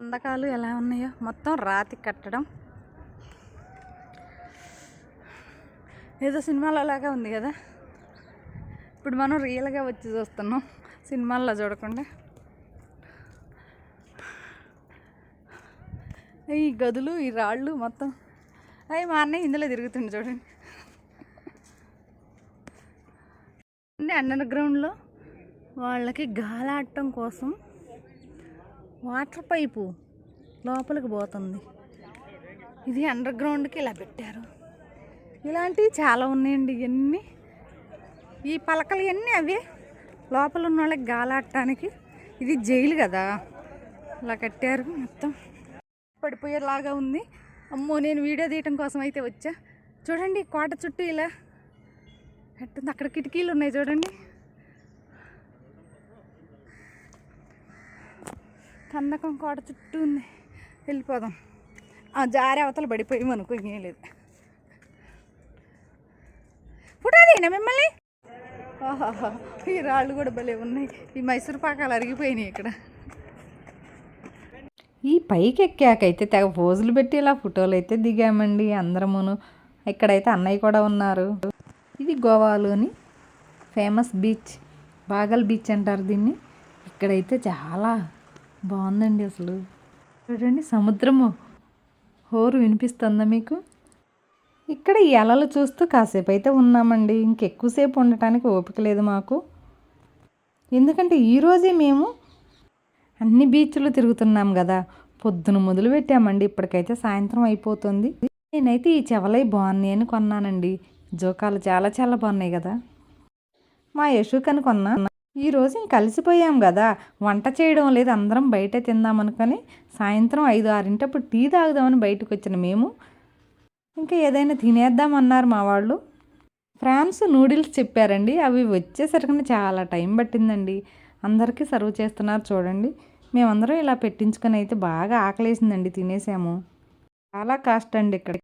అందకాలు ఎలా ఉన్నాయో మొత్తం రాతి కట్టడం. ఏదో సినిమాలలాగా ఉంది కదా. ఇప్పుడు మనం రియల్గా వచ్చి చూస్తున్నాం సినిమాల్లో చూడకుండా. ఈ గదులు ఈ రాళ్ళు మొత్తం. అవి మా అన్నయ్య ఇందులో తిరుగుతుండే చూడండి. అండర్ గ్రౌండ్లో వాళ్ళకి గాలాడటం కోసం వాటర్ పైపు లోపలికి పోతుంది. ఇది అండర్ గ్రౌండ్కి ఇలా పెట్టారు. ఇలాంటివి చాలా ఉన్నాయండి ఇవన్నీ ఈ పలకలు ఇవన్నీ అవే. లోపల ఉన్న వాళ్ళకి గాలాడటానికి ఇది జైలు కదా. ఇలా కట్టారు మొత్తం. పడిపోయేలాగా ఉంది. అమ్మో నేను వీడియో తీయటం కోసం అయితే వచ్చా. చూడండి కోట చుట్టూ ఇలా ఎట్టుంది అక్కడ కిటికీలు ఉన్నాయి చూడండి. కందకం కోట చుట్టూ ఉంది. వెళ్ళిపోదాం. ఆ జారి అవతల పడిపోయి మనకు ఇంకేం లేదు. ఫోటోదేనా మిమ్మల్ని? ఆహాహా ఈ రాళ్ళు కూడా భలే ఉన్నాయి. ఈ మైసూర్ పాకాలు అరిగిపోయినాయి ఇక్కడ. ఈ పైకి ఎక్కాకైతే తెగ పోజులు పెట్టి ఇలా ఫోటోలు అయితే దిగామండి అందరమును. ఇక్కడైతే అన్నయ్య కూడా ఉన్నారు. ఇది గోవాలోని ఫేమస్ బీచ్ బాగల్ బీచ్ అంటారు దీన్ని. ఇక్కడైతే చాలా బాగుందండి అసలు. చూడండి సముద్రము. హోరు వినిపిస్తుందా మీకు? ఇక్కడ ఈ అలలు చూస్తూ కాసేపు అయితే ఉన్నామండి. ఇంకెక్కువసేపు ఉండటానికి ఓపిక లేదు మాకు. ఎందుకంటే ఈరోజే మేము అన్ని బీచ్లు తిరుగుతున్నాం కదా. పొద్దున మొదలు పెట్టామండి. ఇప్పటికైతే సాయంత్రం అయిపోతుంది. నేనైతే ఈ చెవలై బాగున్నాయి అని కొన్నానండి. జోకాలు చాలా చాలా బాగున్నాయి కదా. మా యశుకని కొన్నా ఈరోజు ఇంక కలిసిపోయాం కదా వంట చేయడం లేదు అందరం బయట తిందామనుకొని సాయంత్రం ఐదు ఆరింటప్పుడు టీ తాగుదామని బయటకు వచ్చిన మేము. ఇంకా ఏదైనా తినేద్దామన్నారు మా వాళ్ళు. ఫ్రాన్స్ నూడిల్స్ చెప్పారండి. అవి వచ్చేసరికి చాలా టైం పట్టిందండి. అందరికీ సర్వ్ చేస్తున్నారు చూడండి. మేమందరం ఇలా పెట్టించుకొని అయితే బాగా ఆకలేసిందండి తినేసాము. చాలా కాస్ట్ అండి ఇక్కడ.